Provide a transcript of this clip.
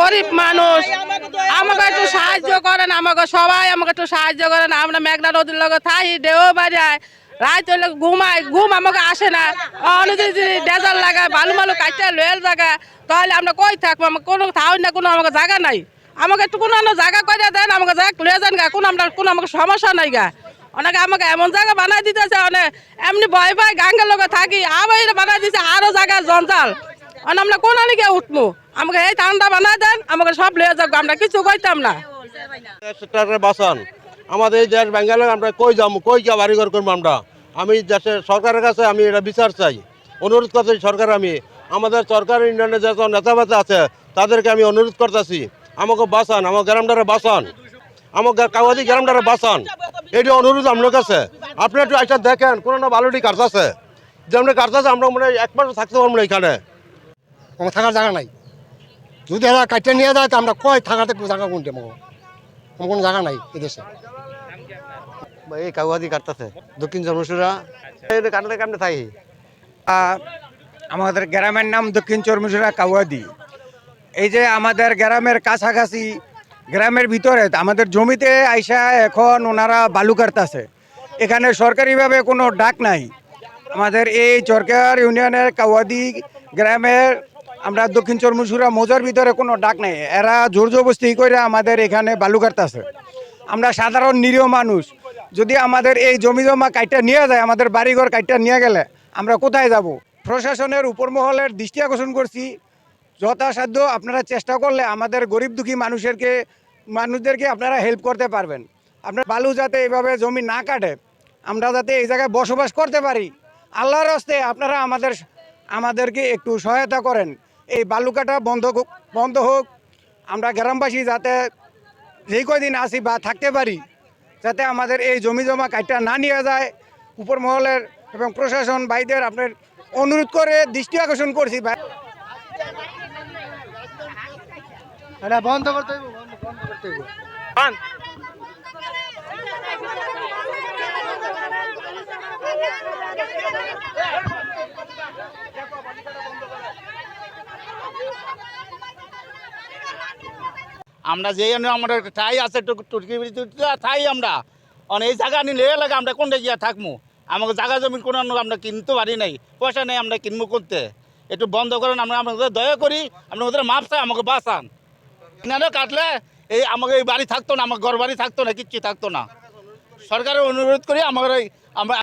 গরিব মানুষ। আমাকে একটু সাহায্য করেন, আমাকে সবাই আমাকে সাহায্য করেন। আমরা মেঘনা নদীর ঘুম আমাকে আসে না। বালু মালু কাটতে জায়গা, তাহলে আমরা কই থাকব আমাকে কোনো থাও না, কোনো আমাকে জায়গা নাই। আমাকে একটু কোনো জায়গা করে দেন, আমাকে কোনো আমরা কোনো আমাকে সমস্যা নাই গা। অনেকে আমাকে এমন জায়গা বানাই দিতেছে অনেক এমনি ভয় ভয় গাঙ্গের লোকে থাকি আবার বানাই দিছে আরও জায়গা জঞ্জাল। আর আমরা কোন আনিকে উঠবো আমাকে এই ঠান্ডা বানাই দেন, আমাকে সব লয়ে যাব আমরা কিছু কইতাম না। বাসন আমাদের এই দেশ বেঙ্গলে আমরা কই যাব? কই গিয়ে বাড়িঘর করব আমরা? আমি দেশের সরকারের কাছে আমি এটা বিচার চাই। অনুরোধ করতেছি সরকার আমি। আমাদের সরকার ইউনিয়নের যত নেতা আছে, তাদেরকে আমি অনুরোধ করতেছি। আমাকে বাঁচান, আমার গ্রামটারে বাঁচান। আমার কাগজি গ্রামটারে বাঁচান। এটি অনুরোধ আপনার কাছে। আপনি একটু একটা দেখেন কোনো না বালুটি কাটতেছে যেমন কাটতেছে আমরা মনে হয় এক মাস থাকতে পারব না এখানে। কোনো থাকার জায়গা নাই। যদি এরা কাটিয়ে নিয়ে যায় তো আমরা কয় থাকাতে জায়গা কোনটা মগো আমার কোনো জায়গা নাই এদেশে। এই কাগজি কাটতেছে। দক্ষিণ চরমসুরা। কাটতে কাটতে থাকি আহ, আমাদের গ্রামের নাম দক্ষিণ চরমুসুরা কাউয়াদি। এই যে আমাদের গ্রামের কাছাকাছি গ্রামের ভিতরে, আমাদের জমিতে আইসা এখন ওনারা বালু কাটতেছে। এখানে সরকারিভাবে কোনো ডাক নাই। আমাদের এই চরকার ইউনিয়নের কাওয়াদি গ্রামের, আমরা দক্ষিণ চরমুসুরা মৌজার ভিতরে কোনো ডাক নাই। এরা জোর জবস্তি করে আমাদের এখানে বালু কাটতেছে। আমরা সাধারণ নিরীহ মানুষ। যদি আমাদের এই জমি জমা কাইটা নিয়ে যায়, আমাদের বাড়িঘর কাইটা নিয়ে গেলে আমরা কোথায় যাব? প্রশাসনের উপর মহলের দৃষ্টি আকর্ষণ করছি। যথাসাধ্য আপনারা চেষ্টা করলে আমাদের গরিব দুঃখী মানুষেরকে, মানুষদেরকে আপনারা হেল্প করতে পারবেন। আপনার বালু যাতে এইভাবে জমি না কাটে, আমরা যাতে এই জায়গায় বসবাস করতে পারি। আল্লাহর হস্তে আপনারা আমাদের, আমাদেরকে একটু সহায়তা করেন। এই বালু কাটা বন্ধ বন্ধ হোক। আমরা গ্রামবাসী যাতে যেই কয়দিন আসি বা থাকতে পারি, যাতে আমাদের এই জমি জমা কাটটা না নিয়ে যায়। উপর মহলের এবং প্রশাসন ভাইদের আপনার অনুরোধ করে দৃষ্টি আকর্ষণ করছি ভাই। এটা বন্ধ করতে বন্ধ করতে। আমরা যে আমরা ঠাই আছে টুটকি ঠাই আমরা। অন এই জায়গা নিলে লাগে আমরা কোনটা গিয়া থাকব আমাকে জায়গা জমিন কোনো আমরা কিনতে পারি নাই। পয়সা নেই আমরা কিনবো করতে একটু বন্ধ করেন, আমরা আমাদের দয়া করি আপনি ওদের মাপ চাই, আমাকে বাঁচান। কিনারে কাটলে এই আমাকে এই বাড়ি থাকতো না, আমার ঘর বাড়ি থাকতো না, কিচ্ছু থাকতো না। সরকারের অনুরোধ করি আমার আমরা